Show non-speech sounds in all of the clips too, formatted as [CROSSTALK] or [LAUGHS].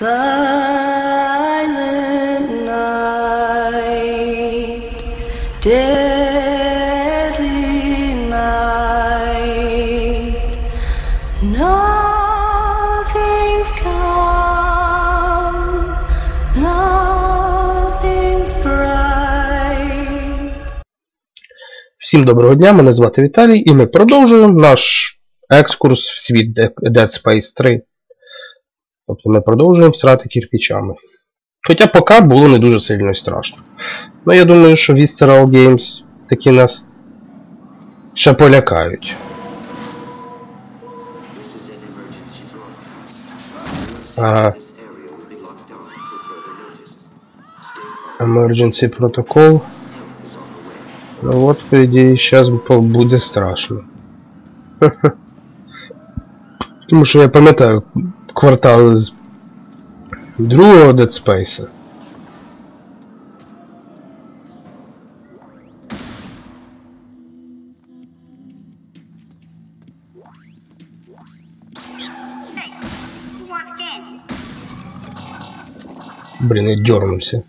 Всім доброго дня, мене звати Віталій, і ми продовжуємо наш екскурс в світ Dead Space 3. Тобто ми продовжуємо срати кірпічами. Хоча поки було не дуже сильно і страшно. Ну я думаю, що Visceral Games таки нас ще полякають. Ага. Emergency Protocol. Ну от, по ідеї, зараз буде страшно. [LAUGHS] Тому що я пам'ятаю квартали з другого Dead Space. Hey, who wants candy? Блін, я дернувся.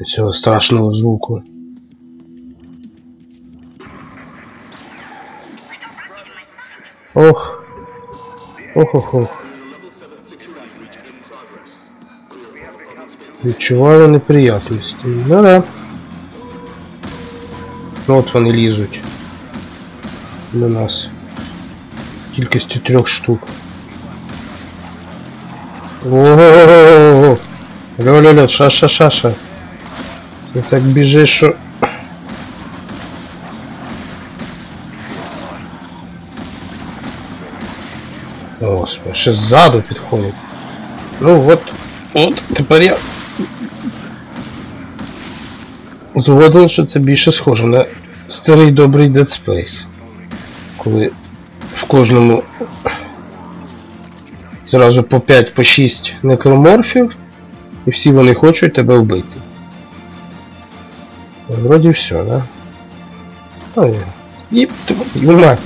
Від цього страшного звуку. Ох. Ох ох ох. Відчуваю неприятності. Ну да. Ну от вони лізуть. До нас. Кількістю трьох штук. Ого! Ля-ля-ля, ша-ша-ша-ша. Ти так біжиш, що... Господи, ще ззаду підходить. Ну от, от, тепер я... Згоден, що це більше схоже на старий добрий Dead Space. Коли в кожному зразу по 5 по 6 некроморфів, і всі вони хочуть тебе вбити. Вроді все, да? Ой, їб твою мать.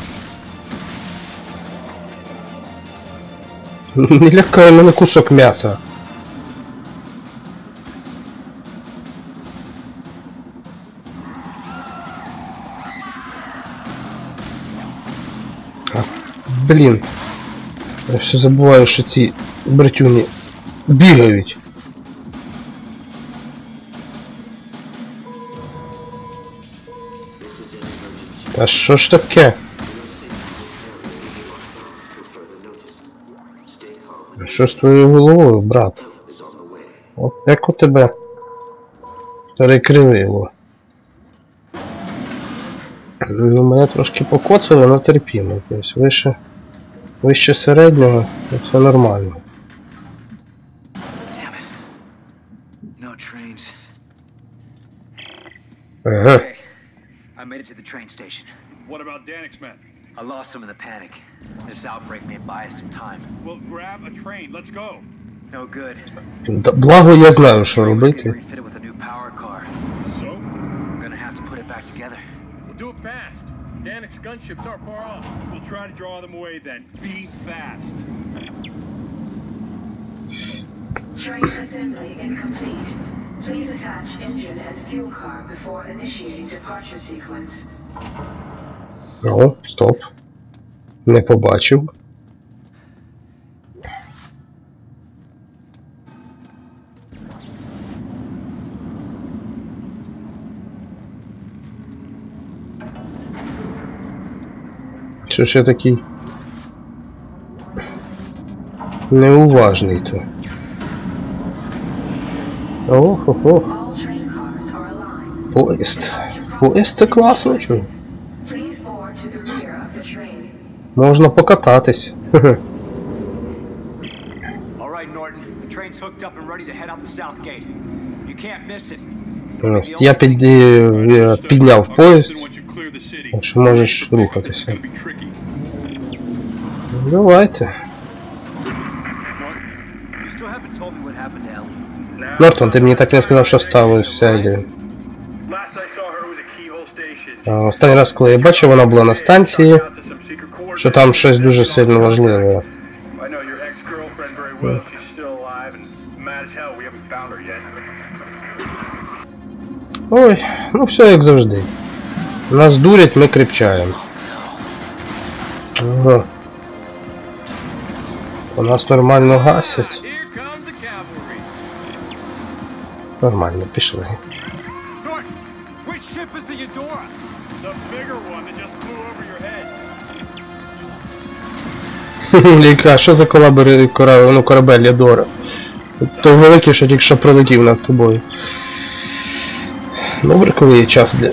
Не лякай мене кусок м'яса. Блін. Я все забуваю, що ці братюні бігають. Та що ж таке? Що з твоєю головою, брат? От як у тебе перекривило. Ну, мене трошки покоцало, але терпімо. Тобто вище, вище середнього, то все нормально. Ага. Hey, I made it to the train station. What about Danix men? I lost them in the panic. This outbreak may buy us some time. Well, grab a train. Let's go. No good. Да- Благо я знаю, що Train was getting робити. refitted with a new power car. So, I'm gonna have to put it back together. we'll do it fast. Danix gunships aren't far off. We'll try to draw them away then. Be fast. Train assembly incomplete. Please attach engine and fuel car before initiating departure sequence. О, стоп. Не побачив. Що ж я такий неуважний то. Ох, ох, ох. All train cars are. Поїзд. Поїзд це класно, чого? [LAUGHS] it. Ось, Я під, е, підняв поїзд. Then once you clear the city, Так що можеш рухатися. it's gonna be tricky. Ну, Давайте. You still haven't told me what happened to Ellie. Нортон, ти мені так не сказав, що сталося. Елі. Last I saw her was a keyhole station. А, Останній раз, коли я бачив, вона була на станції, Out to some secret що там щось дуже сильно важливе. Ой, ну все як завжди. Нас дурять, ми крепчаємо. Ага. У нас нормально гасять. Нормально, пішли. [LAUGHS] Яка, що за колабори, кора, ну, корабель Ядора? Той великий, що тільки що прилетів над тобою. Добре, коли є час для.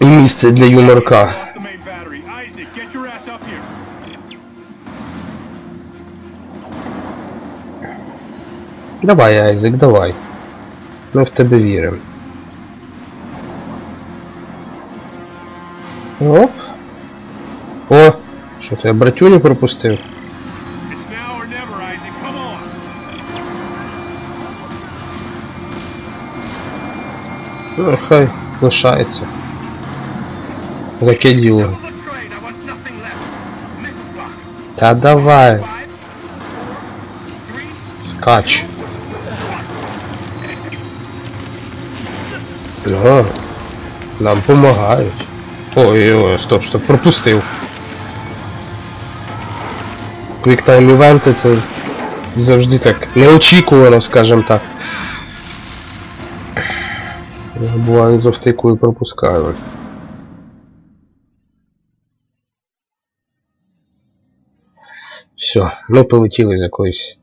і місце для юморка. Давай, Айзек, давай. Ми в тебе віримо. Оп. О! Що ти, я братюню пропустив? Ну, хай лишається. Таке діло. Та давай, скач. Ага. Нам помагають. Ой, ой, стоп, стоп, пропустив. Квіктайм івенти це завжди так неочікувано, скажімо так. Я буваю завтику і пропускаю. Все, ми полетіли з якоїсь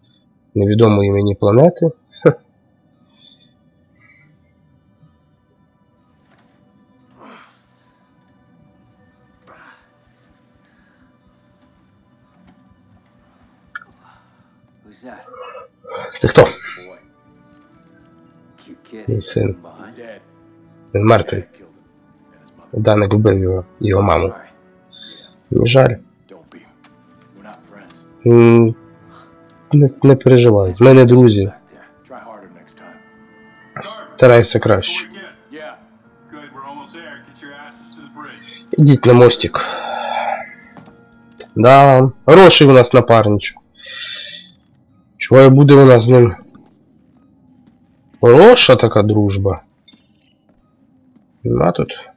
невідомої мені планети. Не друзі. Back there. Try harder next time. Старайся краще. Yeah. Good. We're almost there. Get your asses to the bridge. Ідіть на мостик. Да, хороший у нас напарничок. Чого буде у нас з ним? Хороша така дружба. Нема тут.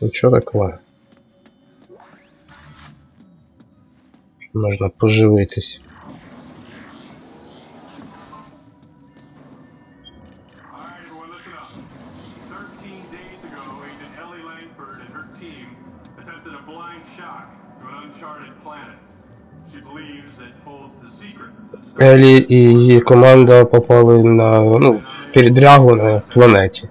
Нічого такого. Можна поживитись. Елі і її команда попали на ну, в передрягу на планеті.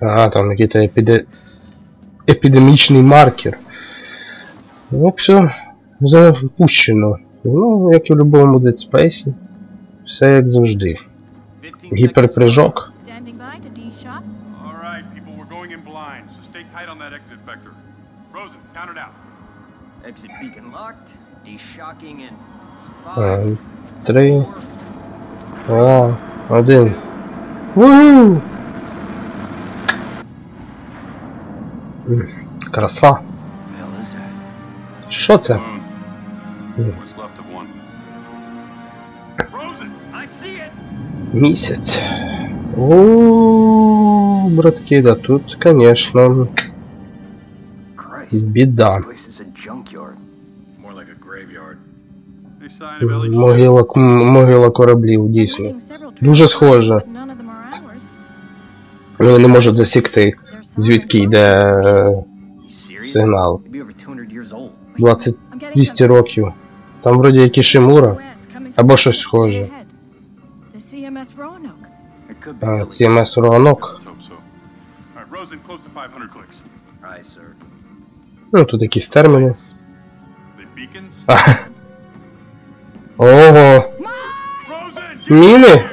Ага, там якийсь епіде... епідемічний маркер. Ну, все запущено. Ну, як і в будь-якому Dead Space. Все як завжди. 15 Гіперпрыжок. Exit beacon locked. Deshocking in А, five, Три, four, два, один. Вуу! М, Краса. hell is that? Що це? Moon. What's left of one. Rosen! I see it! Місяць. О, братки, да тут, конечно, Christ. Біда. Могила, могила кораблів, дійсно. Дуже схоже. Вони не можуть засікти, звідки йде е, сигнал. Maybe over 200 years old. 20 I'm getting 200 something. років. Там вроді як Ішимура. West, coming Або щось схоже. CMS Roanoke. А. CMS right, Rosen, close to 500 clicks. Ну, тут якісь терміни. Ого! Міни?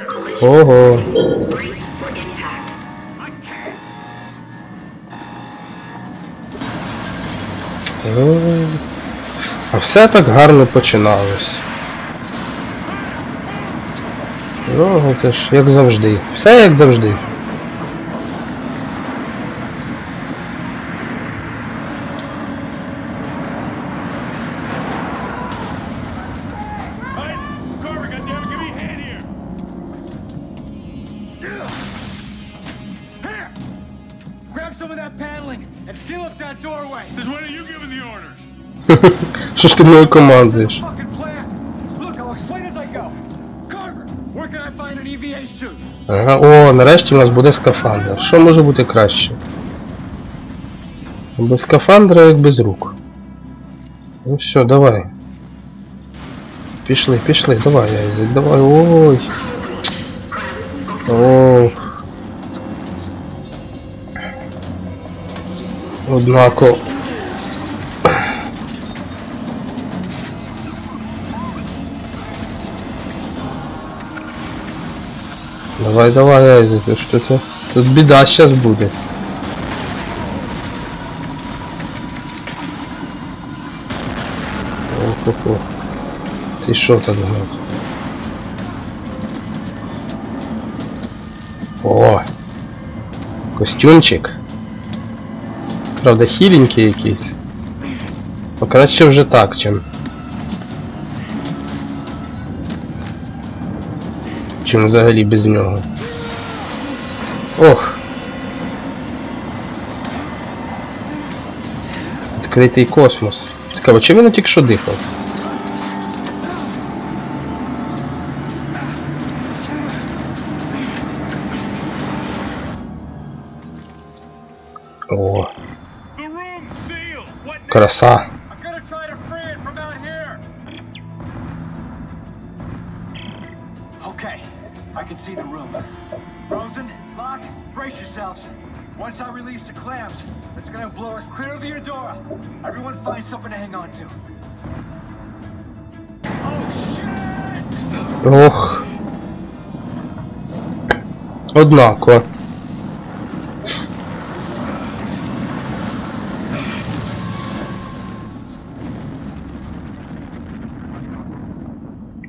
Ого! А все так гарно починалось. Ну, це ж як завжди. Все як завжди. Що ж ти мною командуєш? Suit? Ага, о, нарешті в нас буде скафандр. Що може бути краще? Без скафандра, як без рук. Ну все, давай. Пішли, пішли, давай, Айзек, давай, ой. О. Однако. Давай, давай, Айзек, а что то Тут беда сейчас будет. Ох-ох-ох. Ты шо гнат? О! Костюмчик. Правда, хіленький якийсь. Покраще вже так, чим. Чим взагалі без нього. Ох. Відкритий космос. Цікаво, чим він тільки що дихав? О, краса. Ох. Однако.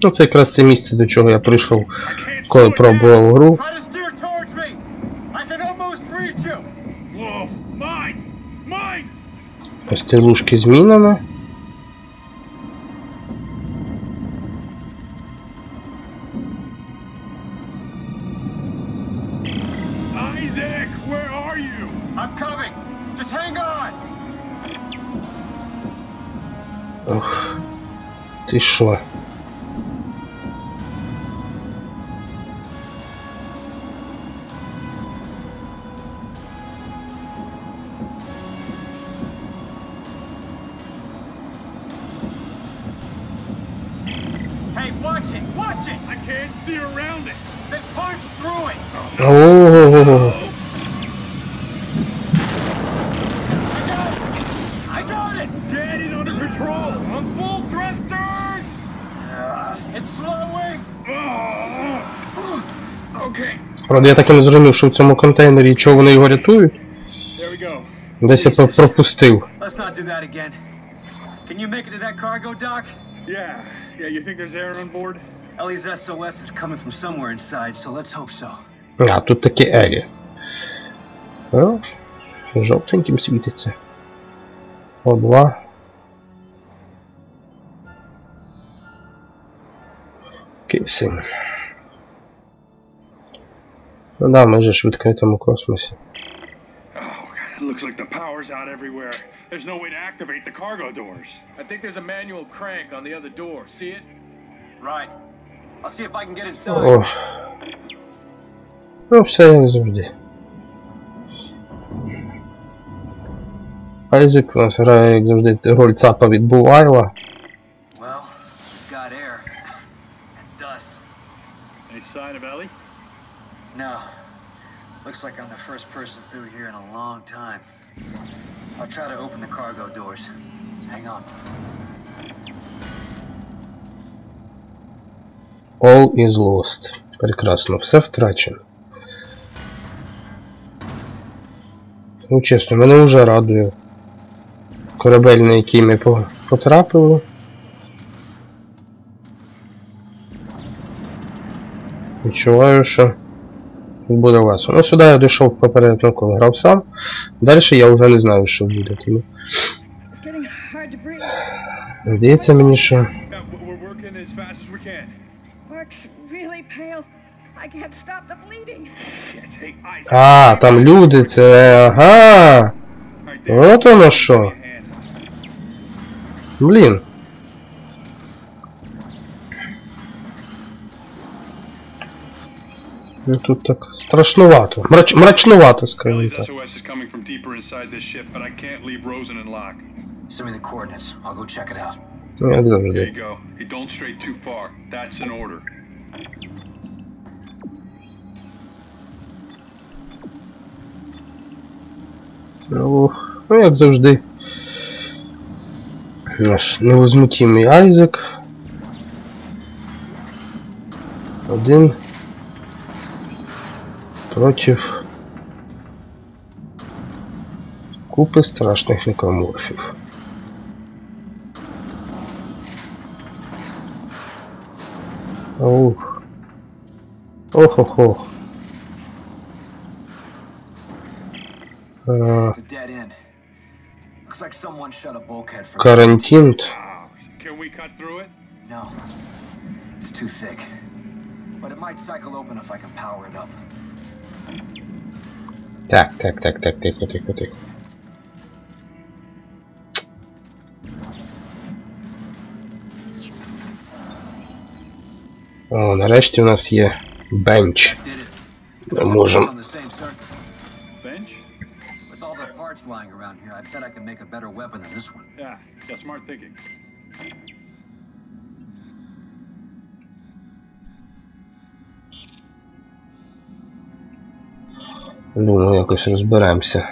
Ну, це якраз це місце, до чого я прийшов, коли пробував гру. To steer towards Ти Правда, я так і не зрозумів, що в цьому контейнері, чого вони його рятують. Десь я про- пропустив. Can you make it to that cargo dock? Yeah, yeah. You think there's air on board? Ellie's SOS is coming from somewhere inside, so let's hope so. А, тут такі Ері. О, жовтеньким світиться. О, два. Кисень. Ну да, ми же ж в відкритому космосі. Oh, God, it looks like the power's out everywhere. There's no way to activate the cargo doors. I think there's a manual crank on the other door. See it? Right. I'll see if I can get inside. О. Ну, все як завжди. Айзек у нас грає, як завжди, роль цапа від Бувайла. Looks like I'm the first person through here in a long time. I'll try to open the cargo doors. Hang on. All is lost. Прекрасно, все втрачено. Ну, чесно, мене вже радує. Корабель, на який ми потрапили. Відчуваю, що буде весело. Ну, сюди я дійшов попередньо, коли грав сам. Далі я вже не знаю, що буде. Тому здається мені, що. А, там люди, це. Ага! От воно що. Блін. Ну тут так страшнувато. Мрач... Мрачнувато, скажімо Ellie's так. SOS is coming from deeper inside this ship, but I can't leave Rosen and Locke. Send me the coordinates. I'll go check it out. Ну, як There you завжди. go. Hey, don't stray too far. That's an order. Ну, ну, як завжди. Наш невозмутимий Айзек. Один. Dead end. Looks like someone shut a bulkhead for карантин. Ah, can we cut through it? No. It's too thick. But it might cycle open if I can power it up. Так, так, так, так, тихо, тихо, тихо. О, нарешті у нас є бенч. Did it. Ми можемо. On the same circuit. Bench? With all the parts lying around here, I bet I can make a better weapon than this one. Yeah, yeah, smart thinking. Думаю, якось розберемося.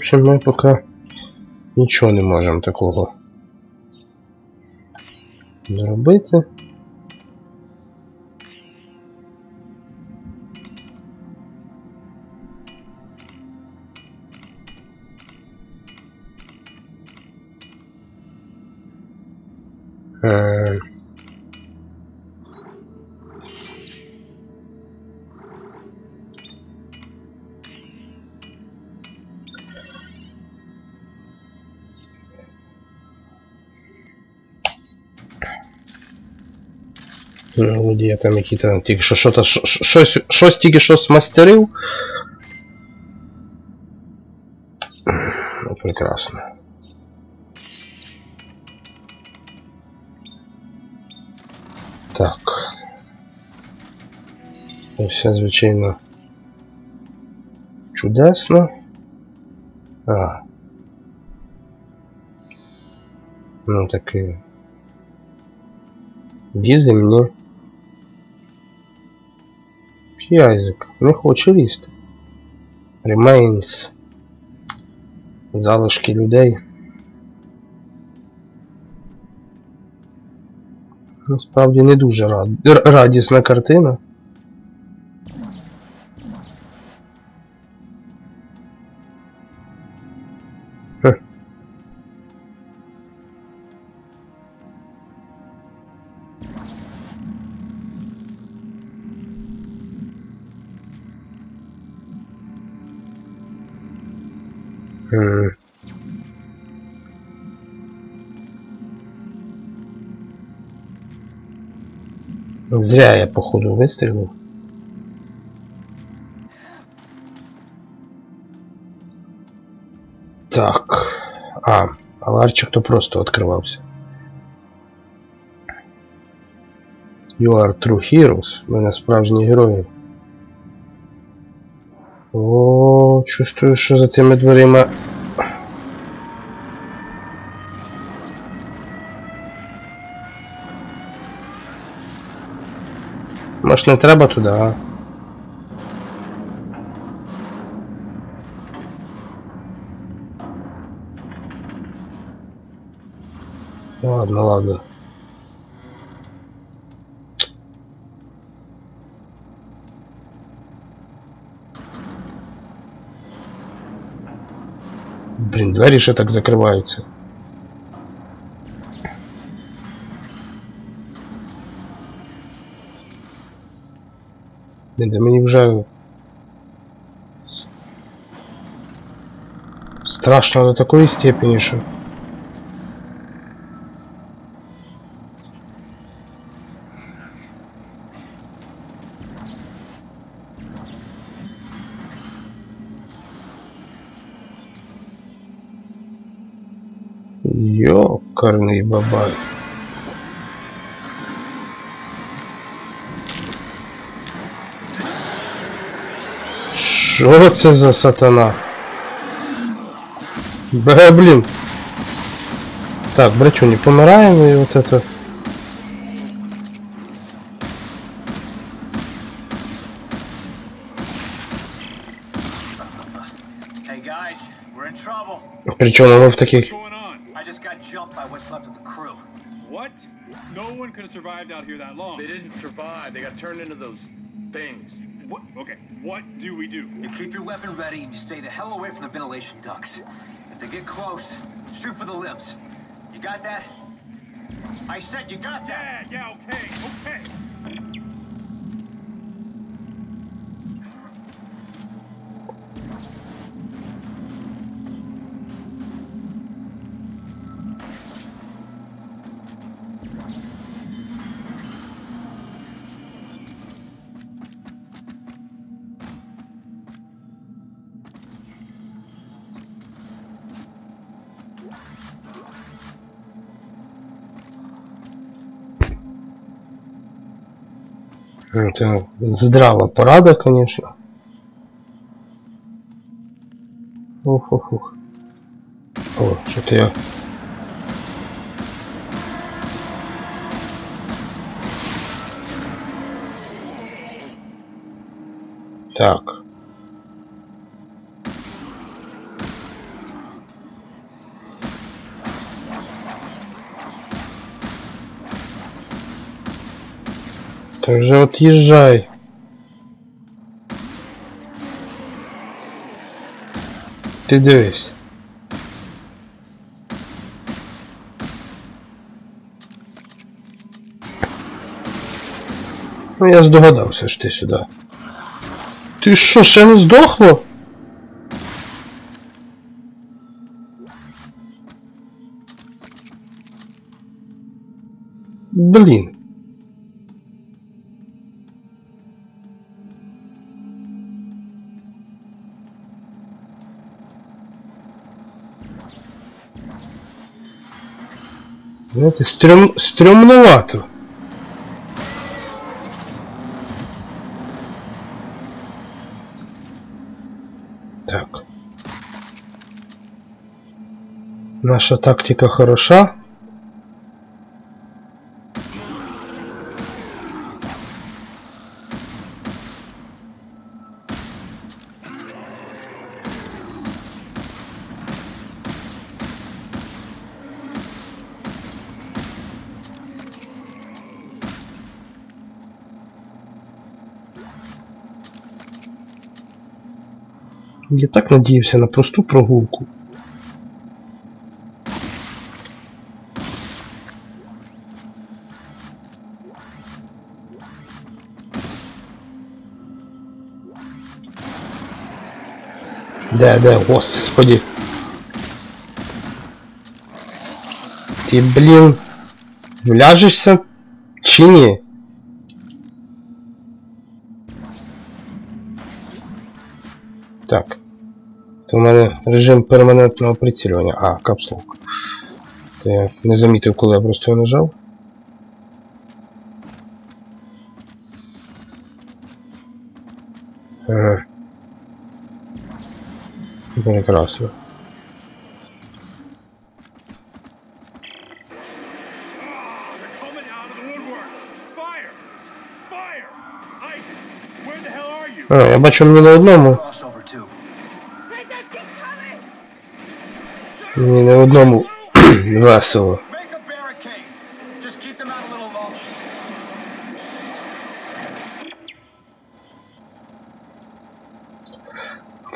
Общем, ми поки нічого не можемо такого зробити. Ну, вроді я там які там тільки що що-то що- що- щось, щось тільки що смастерив. Ну, прекрасно. Так. І все, звичайно. Чудесно. А. Ну таки. Лізе мені. Фіазик, не хоче лізти. Remains. Залишки людей. Насправді не дуже рад... радісна картина. М. Зря я походу вистрілив. Так. А, а ларчик то просто відкривався. You are true heroes. Ми не справжні герої. О, чувствую, що за цими дверима. Может нам треба туда? А? Ладно, ладно. Блин, двери же так закрываются. Блін, да мені вже... с- Страшно до такої степені, що... Ёкарний бабай. Що це за сатана? Бе, блін. Так, братю, не помираємо і от это. Причому ми в таких. What? No one could have survived out here that long. They didn't survive. They got turned into those things. What? Okay. What do we do? You keep your weapon ready and you stay the hell away from the ventilation ducts. If they get close, shoot for the lips. You got that? I said you got that! Yeah. Yeah. Okay. Okay. это здраво парада, конечно. Ух, ух, ух. О, что-то я... Так. Ты уже отъезжай. Ти дивись. Ну я здогадався ж ти сюди. Ти що, ще не здохло? Блін. Это стрём, стрёмновато. Так. Наша тактика хороша. Я так надіявся на просту прогулку. Де, де, господи. Ти, блін, вляжешся чи ні? То в мене режим перманентного прицілювання. А, капслок. То я не замітив, коли я просто його нажав. Ага. Прекрасно. А, я бачу мені на одному. Crossover too. Jacob, keep coming! Мені на одному весело. Make a barricade. Just keep them out a [CLEARS THROAT] little longer.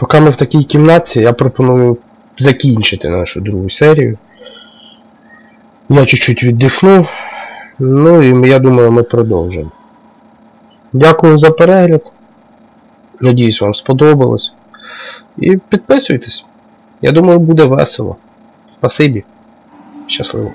Поки ми в такій кімнаті, я пропоную закінчити нашу другу серію. Я чуть-чуть віддихну. Ну і я думаю, ми продовжимо. Дякую за перегляд. Надіюсь, вам сподобалось. І підписуйтесь. Я думаю, буде весело. Спасибі. Щасливо.